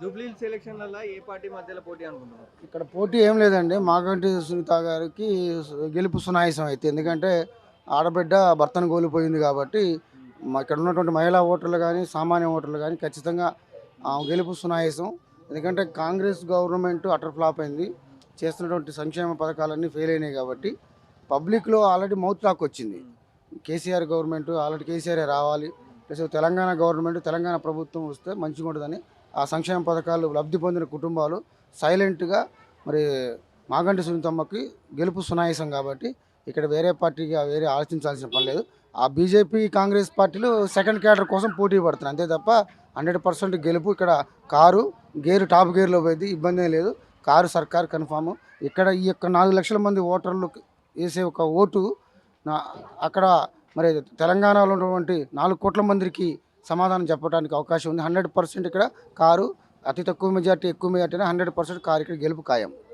Jubilee సెలక్షన్లలో ఏ party మధ్యలో పోటీ అనుకుంటున్నారు? ఇక్కడ పోటీ ఏం లేదండి. మాగంటి సునీత గారికి గెలుపు సునాయసం అయితే. ఎందుకంటే ఆడబిడ్డ భర్తను కోల్పోయింది కాబట్టి ఇక్కడ ఉన్నటువంటి మహిళా ఓటర్లు కానీ సామాన్య ఓటర్లు కానీ ఖచ్చితంగా గెలుపు సునాయాసం. ఎందుకంటే కాంగ్రెస్ గవర్నమెంట్ అటర్ ఫ్లాప్ అయింది. చేస్తున్నటువంటి సంక్షేమ పథకాలన్నీ ఫెయిల్ అయినాయి కాబట్టి పబ్లిక్లో ఆల్రెడీ మౌత్ టాక్ వచ్చింది. కేసీఆర్ గవర్నమెంట్ ఆల్రెడీ కేసీఆర్ రావాలి. ప్లస్ తెలంగాణ గవర్నమెంట్ తెలంగాణ ప్రభుత్వం వస్తే మంచిగా ఉంటుందని ఆ సంక్షేమ పథకాలు లబ్ధి పొందిన కుటుంబాలు సైలెంట్గా మరి మాగంటి సునీతమ్మకి గెలుపు సునాయాసం కాబట్టి ఇక్కడ వేరే పార్టీగా వేరే ఆలోచించాల్సిన పని లేదు. ఆ బీజేపీ కాంగ్రెస్ పార్టీలు సెకండ్ క్యాడర్ కోసం పోటీ పడుతున్నాయి. అంతే తప్ప హండ్రెడ్ పర్సెంట్ గెలుపు ఇక్కడ కారు గేరు టాప్ గేర్లో పోయింది. ఇబ్బంది ఏం లేదు. కారు సర్కార్ కన్ఫామ్. ఇక్కడ ఈ యొక్క నాలుగు లక్షల మంది ఓటర్లు వేసే ఒక ఓటు నా- అక్కడ మరి తెలంగాణలో ఉన్నటువంటి నాలుగు కోట్ల మందికి సమాధానం చెప్పడానికి అవకాశం ఉంది. హండ్రెడ్ పర్సెంట్ ఇక్కడ కారు అతి తక్కువ మెజార్టీ ఎక్కువ మెజార్టీ హండ్రెడ్ పర్సెంట్ కారు ఇక్కడ గెలుపు ఖాయం.